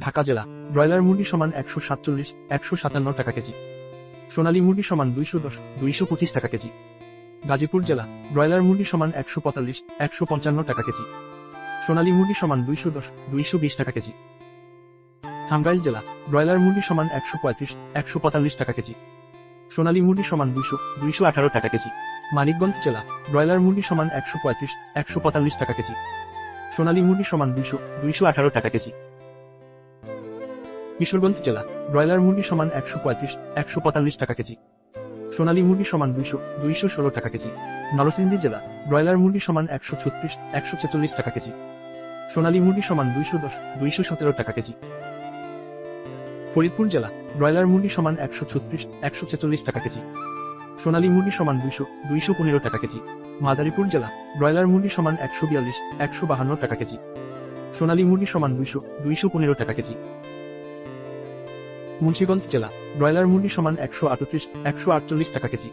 ঢাকা জেলা। ব্রয়লার মুরগি সমান একশো সাতচল্লিশ, একশো সাতান্ন টাকা কেজি। সোনালী মুরগি সমান দুইশো দশ, দুইশো পঁচিশ টাকা কেজি। গাজীপুর জেলা। ব্রয়লার মুরগি সমান একশো পঁয়তাল্লিশ, একশো পঞ্চান্ন টাকা কেজি। সোনালী মুরগি সমান দুইশো দশ, দুইশো বিশ টাকা কেজি। টাঙ্গাইল জেলা। ব্রয়লার মুরগি সমান একশো পঁয়ত্রিশ, একশো পঁয়তাল্লিশ টাকা কেজি। সোনালী মুরগি সমান দুইশো দুইশো আঠারো টাকা কেজি। মানিকগঞ্জ জেলা। ব্রয়লার মুরগি সমান একশো পঁয়ত্রিশ, একশো পঁয়তাল্লিশ টাকা কেজি। সোনালী মুরগি সমান দুইশো দুইশো আঠারো টাকা কেজি। কিশোরগঞ্জ জেলা। ব্রয়লার মুরগি সমান একশো পঁয়ত্রিশ, একশো পঁয়তাল্লিশ টাকা কেজি। সোনালী মুরগি সমান দুইশো দুইশো ষোলো টাকা কেজি। নরসিংদী জেলা। ব্রয়লার মুরগি সমান একশো ছত্রিশ, একশো ছেচল্লিশ টাকা কেজি। সোনালী মুরগি সমান দুইশো দশ, দুইশো সতেরো টাকা কেজি। ফরিদপুর জেলা। ব্রয়লার মুরগি সমান একশো ছত্রিশ, একশো ছেচল্লিশ টাকা কেজি। সোনালী মুরগি সমান দুইশো দুইশো পনেরো টাকা কেজি। মাদারীপুর জেলা। ব্রয়লার মুরগি সমান একশো বিয়াল্লিশ, একশো বাহান্ন টাকা কেজি। সোনালী মুরগি সমান দুইশো দুইশো পনেরো টাকা কেজি। মুন্সিগঞ্জ জেলা, ব্রয়লার মুরগি সমান একশো আটত্রিশ, একশো আটচল্লিশ টাকা কেজি।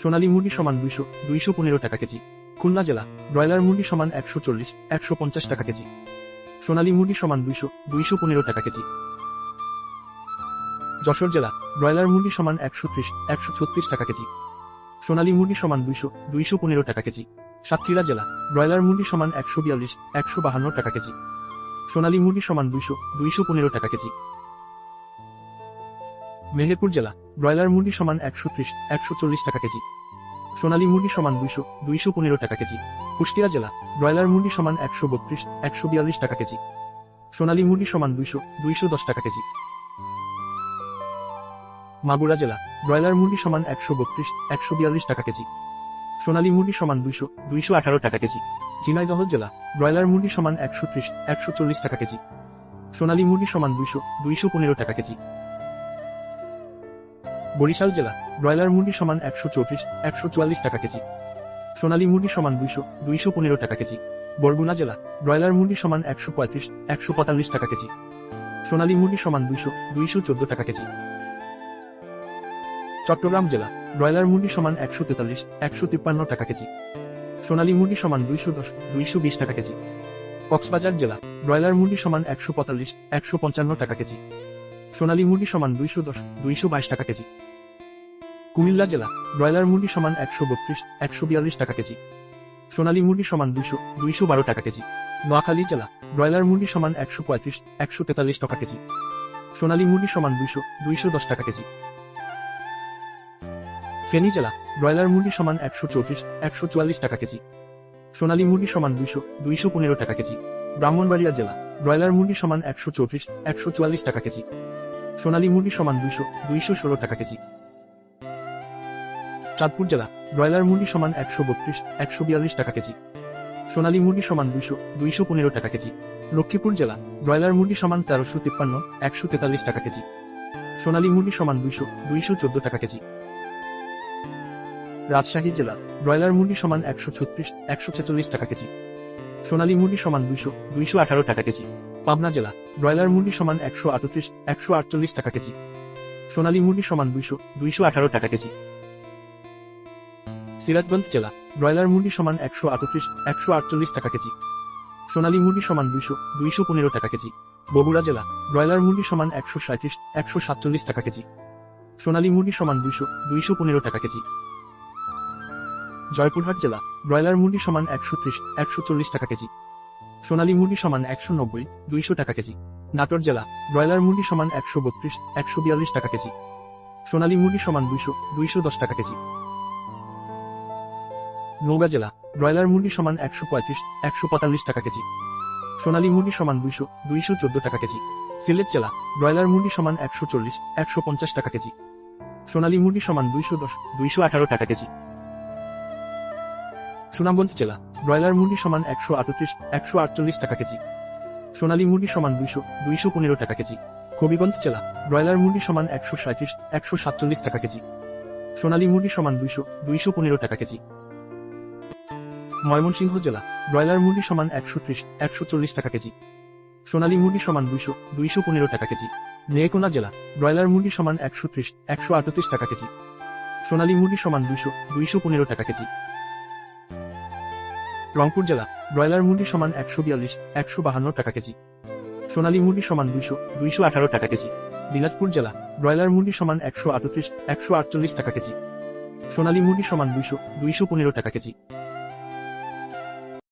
সোনালী মুরগি সমান দুইশো দুইশো পনেরো টাকা কেজি। খুলনা জেলা, ব্রয়লার মুরগি সমান একশো চল্লিশ, একশো পঞ্চাশ টাকা কেজি। সোনালী মুরগি সমান দুইশো দুইশো পনেরো টাকা কেজি। যশোর জেলা, ব্রয়লার মুরগি সমান একশো ত্রিশ, একশো ছত্রিশ টাকা কেজি। সোনালী মুরগি সমান দুইশো দুইশো পনেরো টাকা কেজি। সাতক্ষীরা জেলা, ব্রয়লার মুরগি সমান একশো বিয়াল্লিশ, একশো বাহান্ন টাকা কেজি। সোনালী মুরগি সমান দুইশো দুইশো পনেরো টাকা কেজি। মেহেরপুর জেলা, ব্রয়লার মুরগি সমান একশো ত্রিশ, একশো চল্লিশ টাকা কেজি। সোনালী মুরগি সমান দুইশো দুইশো পনেরো টাকা কেজি। কুষ্টিয়া জেলা, ব্রয়লার মুরগি সমান একশো বত্রিশ, একশো বিয়াল্লিশ টাকা কেজি। সোনালী মুরগি সমান দুইশো দুইশো দশ টাকা কেজি। মাগুরা জেলা, ব্রয়লার মুরগি সমান একশো বত্রিশ, একশো বিয়াল্লিশ টাকা কেজি। সোনালী মুরগি সমান দুইশো দুইশো আঠারো টাকা কেজি। ঝিনাইদহ জেলা, ব্রয়লার মুরগি সমান একশো ত্রিশ, একশো চল্লিশ টাকা কেজি। সোনালী মুরগি সমান দুইশো দুইশো পনেরো টাকা কেজি। বরিশাল জেলা, ব্রয়লার মুরগি সমান একশো চৌত্রিশ, একশো চুয়াল্লিশ টাকা কেজি। সোনালী মুরগি সমান দুইশো দুইশো পনেরো টাকা কেজি। বরগুনা জেলা, ব্রয়লার মুরগি সমান একশো পঁয়ত্রিশ, একশো পঁয়তাল্লিশ টাকা কেজি। সোনালী মুরগি সমান দুইশো দুইশো চোদ্দ টাকা কেজি। চট্টগ্রাম জেলা, ব্রয়লার মুরগি সমান একশো তেতাল্লিশ, একশো তিপ্পান্ন টাকা কেজি। সোনালী মুরগি সমান দুইশো দশ, দুইশো বিশ টাকা কেজি। কক্সবাজার জেলা, ব্রয়লার মুরগি সমান একশো পঁয়তাল্লিশ, একশো পঞ্চান্ন টাকা কেজি। সোনালী মুরগি সমান দুইশো দশ, দুইশো বাইশ টাকা কেজি। কুমিল্লা জেলা, ব্রয়লার মুরগি সমান একশো বত্রিশ, একশো বিয়াল্লিশ টাকা কেজি। সোনালী মুরগি সমান দুইশো দুইশো বারো টাকা কেজি। নোয়াখালী জেলা, ব্রয়লার মুরগি সমান একশো পঁয়ত্রিশ, একশো তেতাল্লিশ টাকা কেজি। সোনালী মুরগি সমান দুইশো দুইশো দশ টাকা কেজি। ফেনী জেলা, ব্রয়লার মুরগি সমান একশো চৌত্রিশ, একশো চুয়াল্লিশ টাকা কেজি। সোনালী মুরগি সমান দুইশো দুইশো পনেরো টাকা কেজি। ব্রাহ্মণবাড়িয়া জেলা, ব্রয়লার মুরগি সমান একশো চৌত্রিশ, একশো চুয়াল্লিশ টাকা কেজি। সোনালী মুরগি সমান দুইশো দুইশো ষোলো টাকা কেজি। চাঁদপুর জেলা, ব্রয়লার মুরগি সমান একশো বত্রিশ, একশো বিয়াল্লিশ টাকা কেজি। সোনালী মুরগি সমান দুইশো দুইশো পনেরো টাকা কেজি। লক্ষ্মীপুর জেলা, ব্রয়লার মুরগি সমান তেরোশো তিপ্পান্ন, একশো তেতাল্লিশ টাকা কেজি। সোনালী মুরগি সমান দুইশো দুইশো চোদ্দ টাকা কেজি। রাজশাহী জেলা, ব্রয়লার মুরগি সমান একশো ছত্রিশ, একশো ছেচল্লিশ টাকা কেজি। সোনালী মুরগি সমান দুইশো দুইশো আঠারো টাকা কেজি। পাবনা জেলা, ব্রয়লার মুরগি সমান একশো আটত্রিশ, একশো আটচল্লিশ টাকা কেজি। সোনালী মুরগি সমান দুইশো দুইশো আঠারো টাকা কেজি। সিরাজগঞ্জ জেলা। ব্রয়লার মুরগি সমান একশো আটত্রিশ, একশো আটচল্লিশ টাকা কেজি। সোনালী মুরগি সমান দুইশো দুইশো পনেরো টাকা কেজি। বগুড়া জেলা, ব্রয়লার মুরগি সমান একশো সাঁত্রিশ একশো সাতচল্লিশ টাকা কেজি। সোনালী মুরগি সমান দুইশো দুইশো পনেরো টাকা কেজি। জয়পুরহাট জেলা, ব্রয়লার মুরগি সমান একশো ত্রিশ, একশো চল্লিশ টাকা কেজি। সোনালী মুরগি সমান একশো নব্বই, দুইশো টাকা কেজি। নাটোর জেলা, ব্রয়লার মুরগি সমান একশো বত্রিশ, একশো বিয়াল্লিশ টাকা কেজি। সোনালী মুরগি সমান দুইশো দুইশো দশ টাকা কেজি। নৌগা জেলা, ব্রয়লার মুরগি সমান একশো পঁয়ত্রিশ, একশো পঁয়তাল্লিশ টাকা কেজি। সোনালী মুরগি সমান দুইশো দুইশো চোদ্দ টাকা কেজি। সিলেট জেলা, ব্রয়লার মুরগি সমান একশো চল্লিশ, একশো পঞ্চাশ টাকা কেজি। সোনালী মুরগি সমান দুইশো দশ, দুইশো আঠারো টাকা কেজি। সুনামগঞ্জ জেলা, ব্রয়লার মুরগি সমান একশো আটত্রিশ, একশো আটচল্লিশ টাকা কেজি। সোনালী মুরগি সমান দুইশো দুইশো পনেরো টাকা কেজি। কবিগঞ্জ জেলা, ব্রয়লার মুরগি সমান একশো সাঁত্রিশ একশো সাতচল্লিশ টাকা কেজি। সোনালী মুরগি সমান দুইশো দুইশো পনেরো টাকা কেজি। ময়মনসিংহ জেলা, ব্রয়লার মুরগি সমান একশো ত্রিশ, একশো চল্লিশ টাকা কেজি। সোনালী মুরগি সমান দুইশো দুইশো পনেরো টাকা কেজি। নেকোনা জেলা, ব্রয়লার মুরগি সমান একশো ত্রিশ, একশো আটত্রিশ টাকা কেজি। সোনালী মুরগি সমান দুইশো দুইশো পনেরো টাকা কেজি। রংপুর জেলা, ব্রয়লার মুরগি সমান একশো বিয়াল্লিশ, একশো বাহান্ন টাকা কেজি। সোনালী মুরগি সমান দুইশো দুইশো আঠারো টাকা কেজি। দিনাজপুর জেলা, ব্রয়লার মুরগি সমান একশো আটত্রিশ, একশো আটচল্লিশ টাকা কেজি। সোনালী মুরগি সমান দুইশো দুইশো পনেরো টাকা কেজি।